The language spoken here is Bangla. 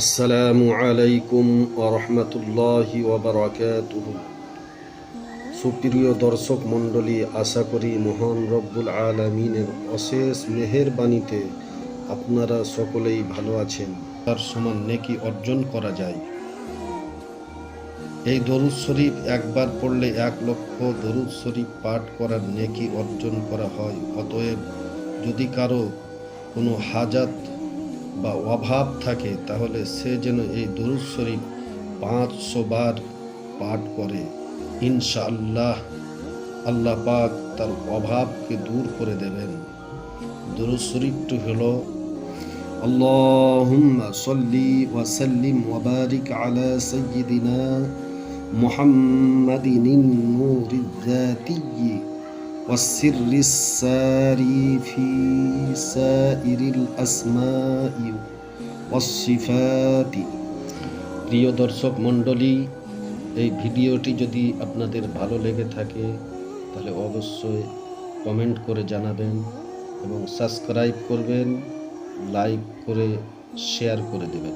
আসসালামু আলাইকুম ওরহমতুল্লাহি ওবরাকাতুহু সুপ্রিয় দর্শক মণ্ডলী, আশা করি মহান রব্বুল আলমিনের অশেষ মেহেরবাণীতে আপনারা সকলেই ভালো আছেন। তার সমান নেকি অর্জন করা যায়। এই দরুদ শরীফ একবার পড়লে এক লক্ষ দরুদ শরীফ পাঠ করার নেকি অর্জন করা হয়। অতএব যদি কারও কোনো হাজাত বা অভাব থাকে, তাহলে সে যেন এই দরুদ শরীফ পাঁচশো বার পাঠ করে। ইনশাআল্লাহ আল্লাহ পাক তার অভাবকে দূর করে দেবেন। দরুদ শরীফটি হল, আল্লাহুম্মা সাল্লি ওয়া সাল্লিম ওয়া বারিক আলা সাইয়্যিদিনা মুহাম্মাদিন নূরিল والسر الساري في سائر الأسماء والصفات প্রিয় দর্শক মণ্ডলী এই ভিডিওটি যদি আপনাদের ভালো লেগে থাকে তাহলে অবশ্যই কমেন্ট করে জানাবেন এবং সাবস্ক্রাইব করবেন লাইক করে শেয়ার করে দেবেন